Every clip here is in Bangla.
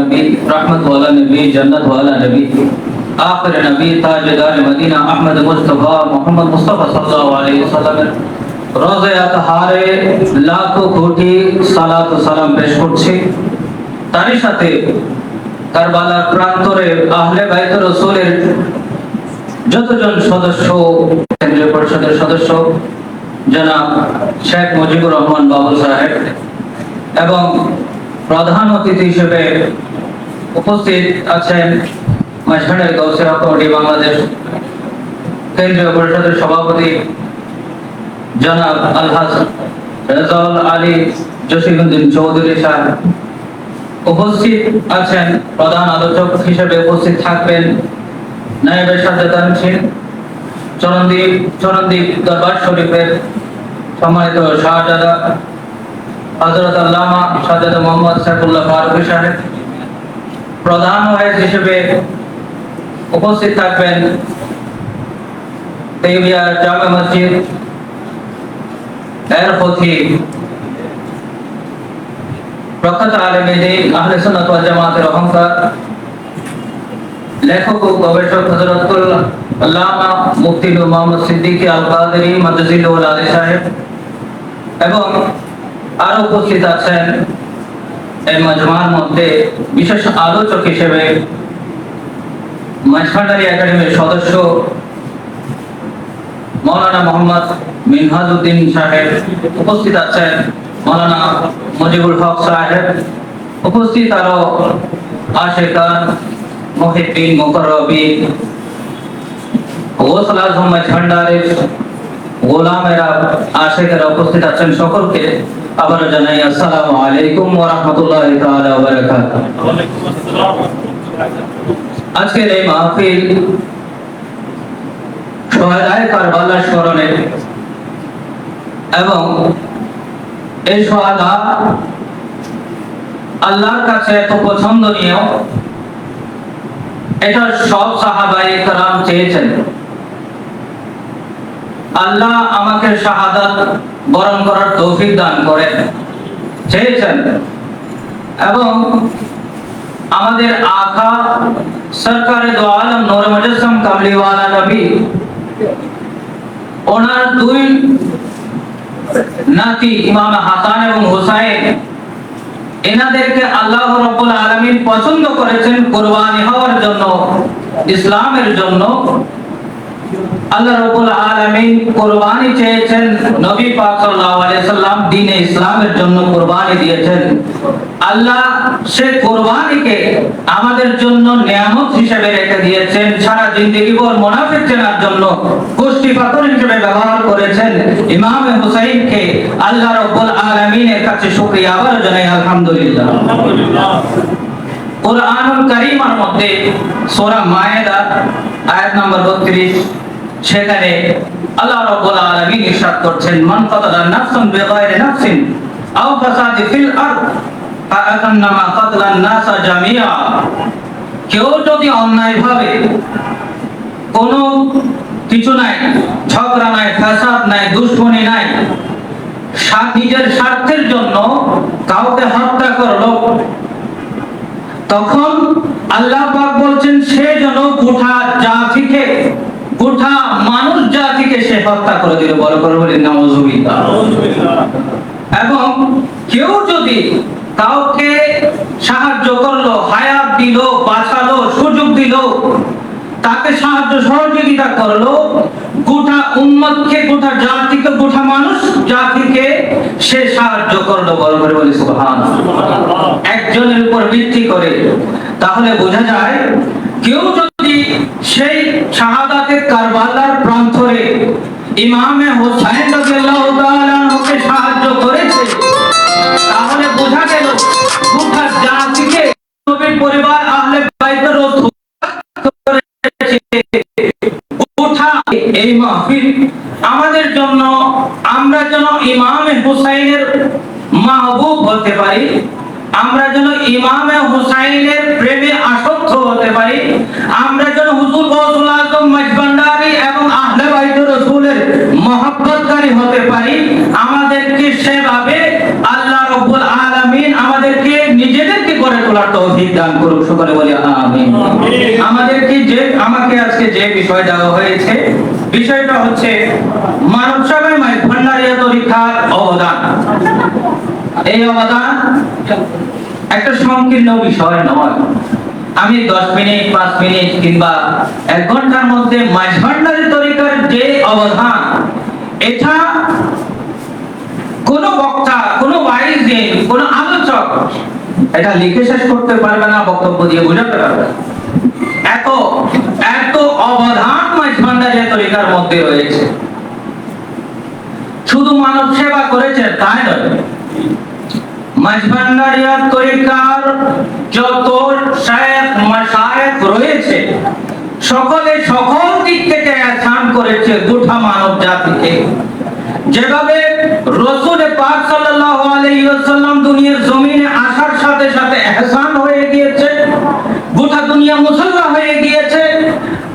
नबी रहमत वाला नबी जन्नत वाला नबी आखिर नबी ताजदार Medina Ahmad Mustafa Muhammad Mustafa सल्लल्लाहु अलैहि वसल्लम রোজে আতহারে লাখো কোটি সালাত সালাম পেশ করছি। তারই সাথে কারবালার প্রান্তরে আহলে বাইত রসুলের যতজন সদস্য, কেন্দ্রীয় পরিষদের সদস্য, জনাব শেখ মুজিবুর রহমান বাবু সাহেব এবং প্রধান অতিথি হিসেবে উপস্থিত আছেন মাঝখানের গৌসেরা কমিটি বাংলাদেশ কেন্দ্রীয় পরিষদের সভাপতি জনাব আলহাজ রেজাউল আলী জসিরুদ্দিন চৌধুরী সাহেব উপস্থিত আছেন প্রধান আলোচক হিসেবে উপস্থিত থাকবেন নায়েবের সাজ্জাদান সিং চরণদ্বীপ চরণদ্বীপ দরবার শরীফের সম্মানিত শাহজাদা হজরত আল্লামা শাহজাদা মোহাম্মদ সাইফুল্লাহ ফারুকি সাহেব প্রধান ওয়াইজ হিসেবে উপস্থিত থাকবেন তেবিয়া জামে মসজিদ এর খতিব প্রখ্যাত আলেমে দিন আহলে সুন্নাত ওয়াল জামাতের অহংকার, লেখক ও গবেষক হযরতুল আল্লামা মুফতি নূর মোহাম্মদ সিদ্দিকী আল কাদেরী মাদ্রাসিল আলী সাহেব এবং আরও উপস্থিত আছেন এই মজমার মধ্যে বিশেষ আলোচক হিসেবে একাডেমির সদস্য মৌলানা মোহাম্মদ সাহেব উপস্থিত আছেন, মৌলানা মুজিবুল হক সাহেব উপস্থিত, আরও আশেকান মুকরবি গোসল আজম গোলামেরা, আশেকেরা উপস্থিত আছেন সকলকে। আবার জানাই, আসসালামু আলাইকুম ওয়া রাহমাতুল্লাহি তাআলা ওয়া বারাকাতুহু আজকের এই মাহফিল সোহাদায় কারবালা স্মরণে এবং এই সোহাদা আল্লাহর কাছে এত পছন্দনীয় এটা সব সাহাবাই কারাম চেয়েছেন। আল্লাহ আমাকে শাহাদাত বরণ করার তৌফিক দান করেন চেয়েছেন এবং আমাদের আখা সরকারে দো আলম নূর কামলিওয়ালা নবী, ওনার দুই নাতি ইমাম হাসান এবং হুসাইন, এনাদেরকে আল্লাহ রাব্বুল আলামিন পছন্দ করেছেন কুরবানি হওয়ার জন্য, ইসলামের জন্য। আল্লাহ রাব্বুল আলামিন কুরবানি চেয়েছেন নবী পাক সাল্লাল্লাহু আলাইহি সাল্লাম দ্বীনে ইসলামের জন্য কুরবানি দিয়েছেন। আল্লাহ সে কুরবানিকে আমাদের জন্য নিয়ামত হিসেবে রেখে দিয়েছেন সারা জিন্দগি ভর মুনাফিক চেনার জন্য পাথর হিসেবে ব্যবহার করেছেন। ইমাম হুসাইনকে আল্লাহ রাব্বুল আলামিনের কাছে শুকরিয়া আবার জানাই আলহামদুলিল্লাহ। কোরআনুল কারীমের মধ্যে সূরা মায়েদা আয়াত নম্বর 32 সেখানে আল্লাহ রাব্বুল আলামিন ইরশাদ করছেন, মান কাতালা নাফসান বিগাইরি নাফসিন আও ফাসাদি ফিল আরদ ফাআকান্নামা কাতলান নাসা জামিয়া। কেউ যদি অন্যায়ভাবে কোনো কিছু নাই, ঝগড়া নাই ফাসাদ নাই, দুশ্মনী নাই নিজের স্বার্থের জন্য কাউকে হত্যা করল, তখন আল্লাহ পাক বলছেন সে যেন গোটা জাতিকে গোটা মানুষ জাতিকে সে হত্যা করে দিল। বড় করে বলি নাউজুবিল্লাহ। এবং কেউ যদি কাউকে সাহায্য করল হায়াত দিল বাঁচালো সুযোগ দিল তাকে সাহায্য সহযোগিতা করল গোটা উম্মতকে গোটা জাতিকে গোটা মানুষ জাতিকে সে সাহায্য করল বড় করে বলি সুবহানাল্লাহ। একজনের উপর ভিত্তি করে তাহলে বোঝা যায় কেউ যদি সেই শাহাদাতের কারবালার প্রান্তরে ইমামে হোসাইন রাদিয়াল্লাহু তাআলা আনহুকে সাহায্য করেছে, তাহলে বোঝা গেল গোটা জাতিকে নবীর পরিবার আহলে বাইতের গোটা এই মাহফিল আমাদের জন্য, আমরা যেন ইমামে হুসাইনের মাহবুব হতে পারি। আমরা যেন ইমামে হুসাইনের প্রেমে আসক্ত হতে পারি আমরা যেন হুজুর গৌসুল আজম মজবান্ডারি এবং আহলে রাসূলের মহব্বতকারী হতে পারি। আমাদেরকে সেভাবে আল্লাহ রাব্বুল আলামিন আমাদেরকে নিজেদেরকে গড়ে তোলার তৌফিক দান করুক সকলে বলি আমিন। আমাদেরকে যে আমাকে আজকে যে বিষয় দেওয়া হয়েছে বিষয়টা হচ্ছে মানব সেবায় মাই ভান্ডারিয়া তরিকার অবদান। এই অবদান, একটা সংকীর্ণ বিষয় নয়। আমি দশ মিনিট, পাঁচ মিনিট কিংবা এক ঘণ্টার মধ্যে মাঝভান্ডারি তরিকার যে অবদান এটা কোন বক্তা, কোন কোন আলোচক এটা লিখে শেষ করতে পারবে না, বক্তব্য দিয়ে বোঝাতে পারবে এত এত অবধান মাঝভান্ডারের তরিকার মধ্যে রয়েছে। শুধু মানব সেবা করেছে, তাই নয় মাঝ ভান্ডারিয়ার তরিকার যত শায়েখ, মাশায়েখ রয়েছে, সকলে সকল দিক থেকে আসান করেছে গোটা মানব জাতিকে। যেভাবে রসুল পাক সাল্লাল্লাহু আলাইহি ওয়াসাল্লাম দুনিয়ার জমিনে আসার সাথে সাথে এহসান গিয়েছে, গোটা দুনিয়া হয়ে গিয়েছে,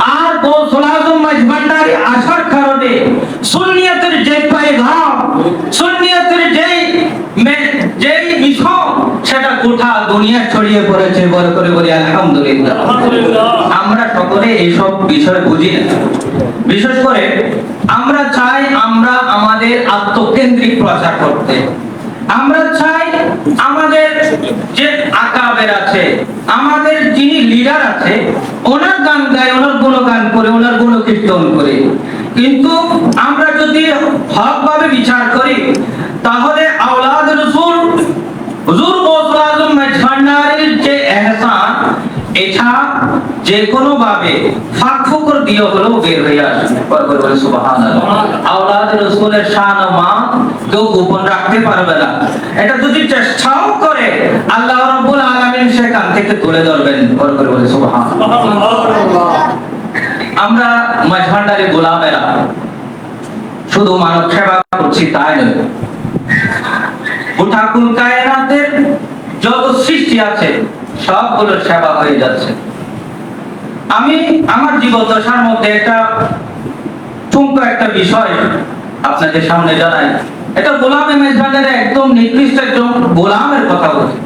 আর আসার কারণে সুন্নিয়তের যে মে- যেই মিশন সেটা গোটা দুনিয়া ছড়িয়ে পড়েছে বলে করে বলি আলহামদুলিল্লাহ। আমরা সকলে এইসব বিষয় বুঝি না। বিশেষ করে আমরা চাই আমরা আমাদের আত্মকেন্দ্রিক প্রচার করতে। আমরা চাই আমাদের যে আকাবের আছে আমাদের যিনি লিডার আছে ওনার গান গায় ওনার গুণগান করে ওনার গুণ কীর্তন করে। কিন্তু আমরা যদি হক ভাবে বিচার করি তাহলে আওলাদ রসুল হুজুর গৌসুল আজম মেজভান্ডারির যে এহসান এটা যে কোনো ভাবে ফাঁক ফুকর দিয়ে হলেও বের হয়ে আসবে। পরে বলে সুবহানাল্লাহ। আওলাদ রাসূলের শান ও মান কেউ গোপন রাখতে পারবে না। এটা যদি চেষ্টাও করে আল্লাহ রাব্বুল আলামিন সেখান থেকে তুলে ধরবেন। পরে বলে বলে সুবহানাল্লাহ। আমরা মাঝভান্ডারি গোলামেরা শুধু মানব সেবা করছি তাই নয়। গোটা কুল কায়নাতের যত সৃষ্টি আছে সবগুলো সেবা হয়ে যাচ্ছে। আমি আমার জীবদ্দশার মধ্যে একটা ঠুমকো একটা বিষয় আপনাদের সামনে জানাই। এটা গোলাম মেজবানের একদম নিকৃষ্ট একজন গোলামের কথা বলছি।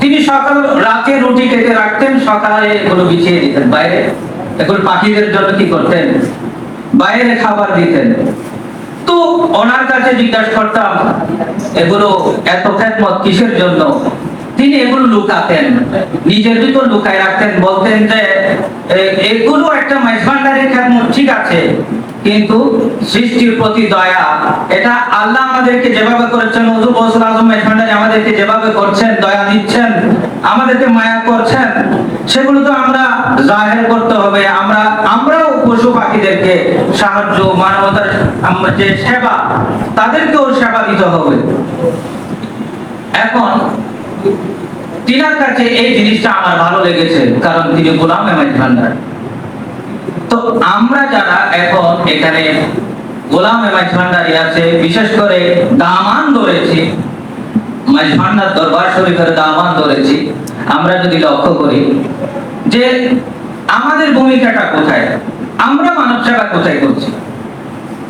তিনি সকাল রাতে রুটি কেটে রাখতেন, সকালে এগুলো বিছিয়ে দিতেন বাইরে। এগুলো পাখিদের জন্য কি করতেন? বাইরে খাবার দিতেন। তো ওনার কাছে জিজ্ঞাসা করতাম, এগুলো এত খেদমত কিসের জন্য? তিনি এগুলো লুকাতেন। নিজের ভিতর লুকায় রাখতেন, বলতেন যে এগুলো একটা মাইজভান্ডারের খেদমত, ঠিক আছে। কিন্তু সৃষ্টির প্রতি দয়া, এটা আল্লাহ আমাদেরকে যেভাবে করেছেন, হুজুর গৌসুল আজম মাইজভান্ডারি আমাদেরকে যেভাবে করছেন, দয়া দিচ্ছেন, আমাদেরকে মায়া করছেন, সেগুলো তো আমরা জাহের করতে হবে। আমরা, আমরাও পশু পাখিদেরকে সাহায্য, মানবতার যে সেবা, তাদেরকেও সেবা দিতে হবে। এখন তিনার কাছে এই জিনিসটা আমার ভালো লেগেছে, কারণ তিনি গোলাম এমাজ ভান্ডার। তো আমরা যারা এখন এখানে গোলাম এমাজ ভান্ডারি আছে, বিশেষ করে দামান ধরেছি মাঝ ভান্ডার দরবার শরীফের দামান ধরেছি, আমরা যদি লক্ষ্য করি যে আমাদের ভূমিকাটা কোথায়, আমরা মানব সেবা কোথায় করছি?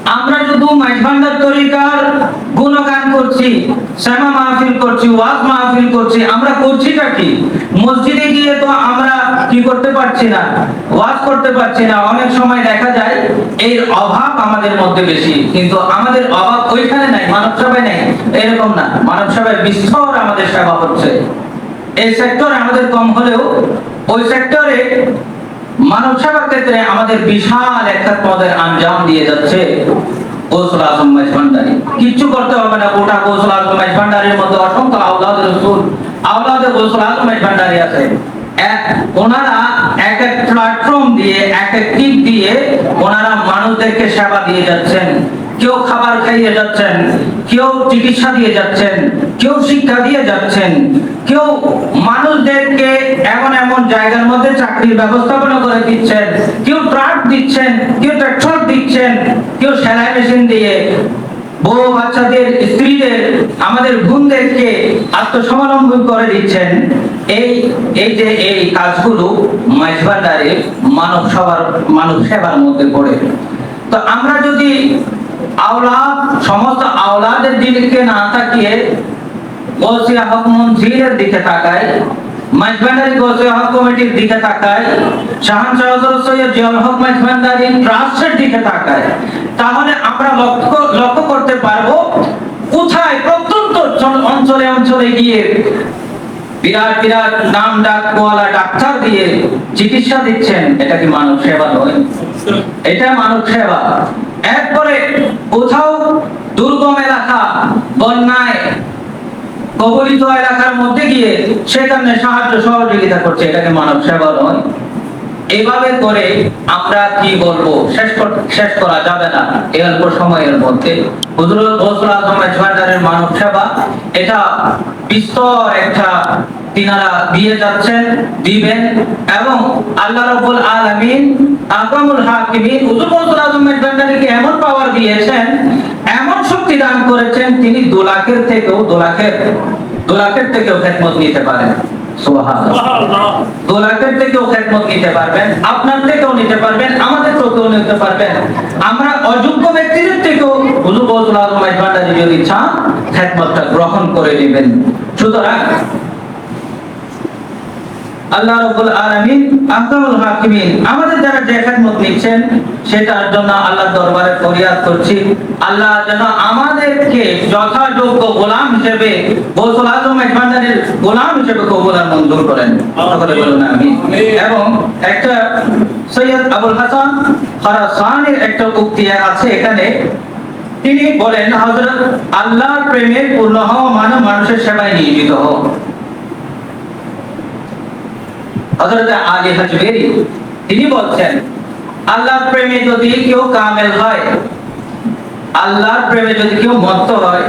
আমরা শুধু মাইজভান্ডার তরিকার গুণগান করছি, শ্যামা মাহফিল করছি, ওয়াজ মাহফিল করছি, আমরা করছিটা কি? মসজিদে গিয়ে তো আমরা কি করতে পারছি না, ওয়াজ করতে পারছি না। অনেক সময় দেখা যায়, এর অভাব আমাদের মধ্যে বেশি, কিন্তু আমাদের অভাব ওইখানে নাই, মানব সভায় নেই, এরকম না। মানব সভায় বিস্তর আমাদের সেবা হচ্ছে। এই সেক্টর আমাদের কম হলেও, ওই সেক্টরে মানব সেবার ক্ষেত্রে আমাদের বিশাল একটা পদের আঞ্জাম দিয়ে যাচ্ছে গোসল আজম ভান্ডারী। কিচ্ছু করতে হবে না, গোটা গোসল আজম ভান্ডারীর মধ্যে অসংখ্য আওলাদ রসুল, আওলাদে গোসল আজম ভান্ডারী আছে। এক, ওনারা দিয়ে এক এক দিয়ে ওনারা মানুষদেরকে সেবা দিয়ে যাচ্ছেন। কেউ খাবার খাইয়ে যাচ্ছেন, কেউ চিকিৎসা দিয়ে যাচ্ছেন, কেউ শিক্ষা দিয়ে যাচ্ছেন, কেউ মানুষদেরকে এমন এমন জায়গার মধ্যে চাকরির ব্যবস্থাপনা করে দিচ্ছেন, কেউ ট্রাক দিচ্ছেন, কেউ ট্রাক্টর দিচ্ছেন, কেউ সেলাই মেশিন দিয়ে। বউ বাচ্চাদের, স্ত্রীদের, আমাদের বোনদেরকে করে দিচ্ছেন। এই এই যে এই কাজগুলো মানব সবার মানব সেবার মধ্যে পড়ে। তো আমরা যদি সমস্ত আওলাদের দিকে না তাকিয়ে হক দিকে গোসিয়া হক কমিটির দিকে তাকায় হযরত সৈয়দ জিয়াউল হক ট্রাস্টের দিকে তাকায় তাহলে আমরা লক্ষ্য লক্ষ্য করতে পারব কোথায় প্রত্যন্ত অঞ্চলে অঞ্চলে গিয়ে বিরাট বিরাট, নাম ডাক, কোয়ালা, ডাক্তার দিয়ে চিকিৎসা দিচ্ছেন। এটা কি মানব সেবা নয়? এটা মানব সেবা। এরপরে কোথাও দুর্গম এলাকা, বন্যায় কবলিত এলাকার মধ্যে গিয়ে সেখানে সাহায্য সহযোগিতা করছে। এটাকে মানব সেবা নয়? এভাবে করে আমরা কি বলব? শেষ শেষ করা যাবে না। এই অল্প সময়ের মধ্যে। হুজুরুল গৌসুল আজম মেজবান্ডারের মানব সেবা, এটা বিস্তর একটা তিনারা দিয়ে যাচ্ছেন, দিবেন, এবং আল্লাহ রাব্বুল আলামিন আকরামুল হাকিমিন, হুজুর গৌসুল আজম মেজবান্ডারকে এমন পাওয়ার দিয়েছেন, এমন শক্তি দান করেছেন, তিনি দু লাখের থেকেও দু লাখের দু লাখের থেকেও খেদমত নিতে পারেন। সুবহানাল্লাহ। থেকেও খেদমত নিতে পারবেন আপনার থেকেও নিতে পারবেন আমাদের থেকেও নিতে পারবেন। আমরা অযোগ্য ব্যক্তিদের থেকেও হুজুর বজুল আজম ভান্ডারি যদি চান খেদমতটা গ্রহণ করে নেবেন। সুতরাং আল্লাহ রাব্বুল আলামিন হাকিমিন আমাদের যারা নিচ্ছেন, সেটার জন্য আল্লাহর দরবারে ফরিয়াদ করছি। আল্লাহ যেন আমাদেরকে যথাযোগ্য গোলাম হিসেবে গৌসুল আজম গোলাম হিসেবে কবুল আর মঞ্জুর করেন। বলুন, আমিন। এবং একটা সৈয়দ আবুল হাসান খারাসানের একটা উক্তি আছে এখানে। তিনি বলেন, হযরত আল্লাহর প্রেমে পূর্ণ হওয়া মানে মানুষের সেবায় নিয়োজিত হও হযরত আলী হাজবেরি, তিনি বলছেন, আল্লাহর প্রেমে যদি কেউ কামেল হয়, আল্লাহর প্রেমে যদি কেউ মত্ত হয়,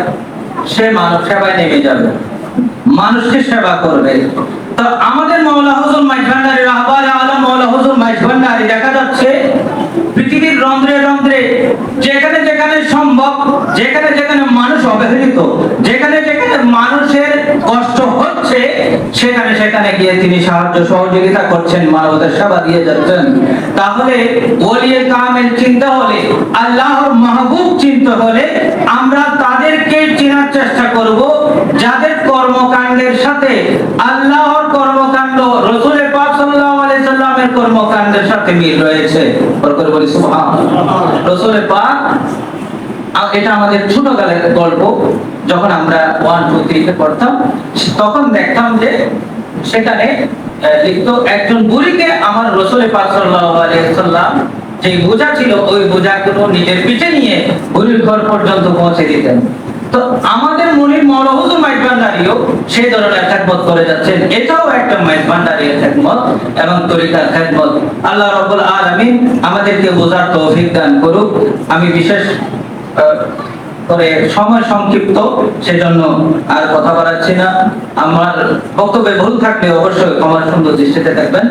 সে মানব সেবায় নেমে যাবে, মানুষকে সেবা করবে। তো আমাদের মাওলা হুজুর মাইজভান্ডারি রাহবার আলম মাওলা হুজুর মাইজভান্ডারি দেখা যাচ্ছে পৃথিবীর রন্ধ্রে রন্ধ্রে যেখানে যেখানে সম্ভব, যেখানে যেখানে মানুষ অবহেলিত, যেখানে যেখানে মানুষের কষ্ট হচ্ছে সেখানে সেখানে গিয়ে তিনি সাহায্য সহযোগিতা করছেন, মানবতার সেবা দিয়ে যাচ্ছেন। তাহলে ওলিয়ে কামেল চিন্তা হলে, আল্লাহর মাহবুব চিন্তা হলে, আমরা তাদেরকে চেনার চেষ্টা করব, যাদের কর্মকাণ্ডের সাথে, আল্লাহর কর্মকাণ্ড, রসুলের পাক সাল্লাল্লাহু আলাইহি কর্মকাণ্ডের সাথে মিল রয়েছে। বলি, সুবহানাল্লাহ। রসুলের পাক এটা আমাদের গল্প, যখন আমরা ওয়ান টু থ্রিতে পড়তাম। তখন দেখতাম যে সেখানে একজন বুড়িকে আমার যে বোঝা ছিল, ওই নিজের নিয়ে ঘর পর্যন্ত পৌঁছে দিতেন। তো আমাদের মনির সেই ধরনের খেদমত করে যাচ্ছেন। এটাও একটা মাইজবান্ডারির খেদমত এবং তরিকার খেদমত। আল্লাহ আলামিন আমাদেরকে বোঝার তৌফিক দান করুক। আমি বিশেষ করে সময় সংক্ষিপ্ত, সেজন্য আর কথা বাড়াচ্ছি না। আমার বক্তব্যে ভুল থাকলে অবশ্যই ক্ষমার সুন্দর দৃষ্টিতে থাকবেন।